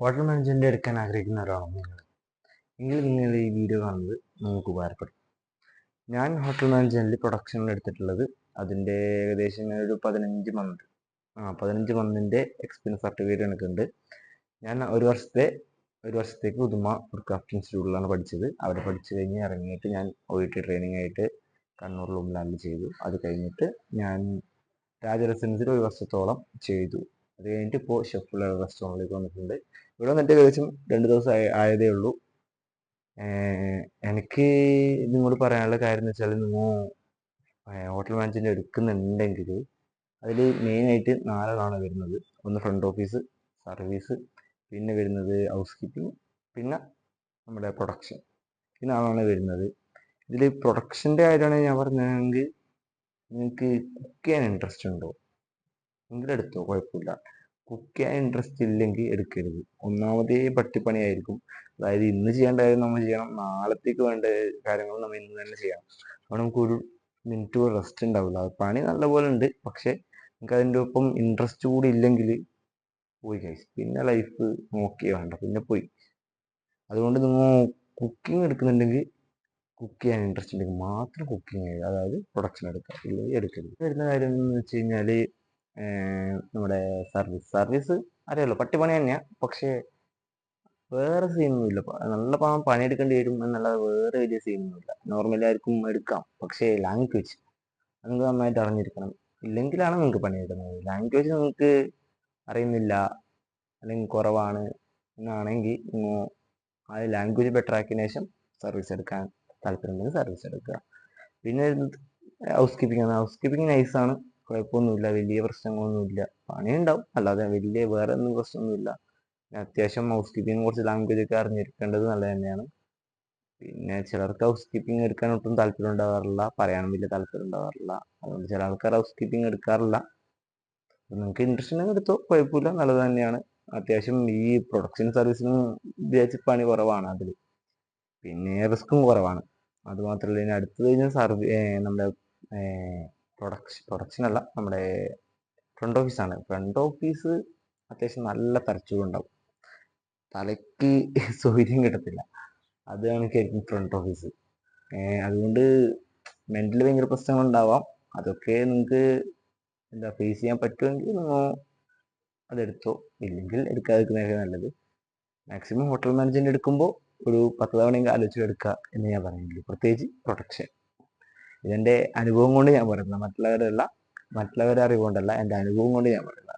Hotel management എടുക്കാൻ ആഗ്രഹിക്കുന്ന ഒരാളാണ് നിങ്ങൾ. എങ്കിൽ നിങ്ങൾ ഈ വീഡിയോ കാണുന്നത് നിങ്ങൾക്ക് ഉപകാരപ്പെടും. ഞാൻ ഹോട്ടൽ മാനേജ്മെന്റിൽ പ്രൊഡക്ഷൻ എടുത്തിട്ടുള്ളത് അതിന്റെ ഏകദേശം ഒരു പതിനഞ്ച് മന്ത് ആ പതിനഞ്ച് മന്തിന്റെ എക്സ്പീരിയൻസ് സർട്ടിഫിക്കറ്റ് എനിക്കുണ്ട് ഞാൻ ഒരു വർഷത്തെ ഒരു വർഷത്തേക്ക് ഉദുമ ഒരു ക്രാഫ്റ്റ് ഇൻസ്റ്റിറ്റ്യൂട്ടിലാണ് പഠിച്ചത്. അവിടെ പഠിച്ചു കഴിഞ്ഞ് ഇറങ്ങിയിട്ട് ഞാൻ ഒ ടി ട്രെയിനിങ് ആയിട്ട് കണ്ണൂർ ലുംലാലിൽ ചെയ്തു. അത് കഴിഞ്ഞിട്ട് ഞാൻ രാജ റെസിഡൻസിൽ ഒരു വർഷത്തോളം ചെയ്തു. അത് കഴിഞ്ഞിട്ട് ഇപ്പോൾ ഷെഫുള്ള റെസ്റ്റോറന്റിലേക്ക് വന്നിട്ടുണ്ട്. ഇവിടെ വന്നിട്ട് ഏകദേശം രണ്ട് ദിവസം ആയതേ ഉള്ളൂ. എനിക്ക് നിങ്ങളോട് പറയാനുള്ള കാര്യം എന്ന് വെച്ചാൽ നിങ്ങൾ ഹോട്ടൽ മാനേജ്മെന്റ് എടുക്കുന്നുണ്ടെങ്കിൽ അതിൽ മെയിനായിട്ട് നാലാളാണ് വരുന്നത്. ഒന്ന് ഫ്രണ്ട് ഓഫീസ് സർവീസ് പിന്നെ വരുന്നത് ഹൗസ് കീപ്പിംഗ് പിന്നെ നമ്മുടെ പ്രൊഡക്ഷൻ ഈ നാളാണ് വരുന്നത്. ഇതിൽ പ്രൊഡക്ഷന്റെ കാര്യമാണ് ഞാൻ പറഞ്ഞതെങ്കിൽ നിങ്ങൾക്ക് കുക്ക് ചെയ്യാൻ ഇൻട്രസ്റ്റ് ഉണ്ടോ? എങ്കിലെടുത്തോ കുഴപ്പമില്ല. കുക്ക് ഇൻട്രസ്റ്റ് ഇല്ലെങ്കിൽ എടുക്കരുത്. ഒന്നാമതേ പട്ടിപ്പണിയായിരിക്കും. അതായത് ഇന്ന് ചെയ്യേണ്ട കാര്യം നമ്മൾ ചെയ്യണം. നാളത്തേക്ക് വേണ്ട കാര്യങ്ങൾ നമ്മൾ ഇന്ന് തന്നെ ചെയ്യണം. അപ്പോൾ നമുക്കൊരു മിനിറ്റ് റെസ്റ്റ് ഉണ്ടാവില്ല. പണി നല്ലപോലെ ഉണ്ട്. പക്ഷെ നിങ്ങൾക്ക് അതിന്റെ ഒപ്പം ഇൻട്രസ്റ്റ് കൂടി ഇല്ലെങ്കിൽ പോയി കഴിച്ചു പിന്നെ ലൈഫ് നോക്കി വേണ്ട. പിന്നെ പോയി. അതുകൊണ്ട് നിങ്ങൾ കുക്കിംഗ് എടുക്കുന്നുണ്ടെങ്കിൽ കുക്ക് ചെയ്യാൻ ഇൻട്രസ്റ്റ് ഉണ്ടെങ്കിൽ മാത്രം കുക്കിംഗ് ചെയ്യുക. അതായത് പ്രൊഡക്ഷൻ എടുക്കുക. ഇല്ലെങ്കിൽ എടുക്കരുത്. വരുന്ന കാര്യം എന്ന് വെച്ച് കഴിഞ്ഞാൽ നമ്മുടെ സർവീസ്. സർവീസ് അറിയാലോ പട്ടിപ്പണി തന്നെയാണ് പക്ഷേ വേറെ സീനൊന്നുമില്ല നല്ല പാവം പണിയെടുക്കേണ്ടി വരും എന്നല്ലാതെ വേറെ വലിയ സീനൊന്നുമില്ല നോർമലി ആർക്കും എടുക്കാം. പക്ഷേ ലാംഗ്വേജ് നിങ്ങൾക്ക് നന്നായിട്ട് അറിഞ്ഞിരിക്കണം. ഇല്ലെങ്കിലാണ് നിങ്ങൾക്ക് പണിയെടുക്കുന്നത്. ലാംഗ്വേജ് നിങ്ങൾക്ക് അറിയുന്നില്ല അല്ലെങ്കിൽ കുറവാണ് എന്നാണെങ്കിൽ ആ ലാംഗ്വേജ് ബെറ്റർ ആക്കിയതിനു ശേഷം സർവീസ് എടുക്കാൻ താല്പര്യമുണ്ടെങ്കിൽ സർവീസ് എടുക്കുക. പിന്നെ ഹൗസ് കീപ്പിംഗ് ആണ്. ഹൗസ് കീപ്പിംഗ് നൈസാണ് കുഴപ്പമൊന്നുമില്ല. വലിയ പ്രശ്നങ്ങളൊന്നുമില്ല. പണിയുണ്ടാവും. അല്ലാതെ വലിയ വേറെ ഒന്നും പ്രശ്നമൊന്നുമില്ല അത്യാവശ്യം ഹൗസ് കീപ്പിംഗ് കുറച്ച് ലാംഗ്വേജ് ഒക്കെ അറിഞ്ഞിരിക്കേണ്ടത് നല്ലത് തന്നെയാണ്. പിന്നെ ചിലർക്ക് ഹൗസ് കീപ്പിംഗ് എടുക്കാൻ ഒട്ടും താല്പര്യം ഉണ്ടാകാറില്ല പറയാനും വലിയ താല്പര്യം ഉണ്ടാകാറില്ല അതുകൊണ്ട് ചില ആൾക്കാർ ഹൗസ് കീപ്പിംഗ് എടുക്കാറില്ല. നിങ്ങൾക്ക് ഇൻട്രസ്റ്റ് ഉണ്ടെങ്കിൽ എടുത്തോ. കുഴപ്പമില്ല. നല്ലത് തന്നെയാണ്. അത്യാവശ്യം ഈ പ്രൊഡക്ഷൻ സർവീസിന് വിചാരിച്ച് പണി കുറവാണ് അതിൽ പിന്നെ റിസ്ക്കും കുറവാണ്. അതുമാത്രമല്ല ഇനി അടുത്തത് കഴിഞ്ഞാൽ സർവീ നമ്മുടെ പ്രൊഡക്ഷൻ പ്രൊഡക്ഷൻ അല്ല നമ്മുടെ ഫ്രണ്ട് ഓഫീസാണ് ഫ്രണ്ട് ഓഫീസ് അത്യാവശ്യം നല്ല തരച്ചുണ്ടാവും തലയ്ക്ക് സൗകര്യം കിട്ടത്തില്ല. അത് കണക്കായിരിക്കും ഫ്രണ്ട് ഓഫീസ് അതുകൊണ്ട് മെന്റലി ഭയങ്കര പ്രശ്നങ്ങളുണ്ടാവാം അതൊക്കെ നിങ്ങൾക്ക് എന്താ ഫേസ് ചെയ്യാൻ പറ്റുമെങ്കിൽ നിങ്ങൾ അതെടുത്തോ. ഇല്ലെങ്കിൽ എടുക്കാതിരിക്കുന്നതൊക്കെ നല്ലത്. മാക്സിമം ഹോട്ടൽ മാനേജ്മെന്റ് എടുക്കുമ്പോൾ ഒരു പത്ത് തവണയെങ്കിലും ആലോചിച്ച് എടുക്കുക എന്ന് ഞാൻ പറയുന്നുള്ളൂ പ്രത്യേകിച്ച് പ്രൊട്ടക്ഷൻ ഇതെന്റെ അനുഭവം കൊണ്ട് ഞാൻ പറയുന്നത്. മറ്റുള്ളവരല്ല അറിവ് അറിവുകൊണ്ടല്ല എന്റെ അനുഭവം കൊണ്ട് ഞാൻ പറയുന്നത്.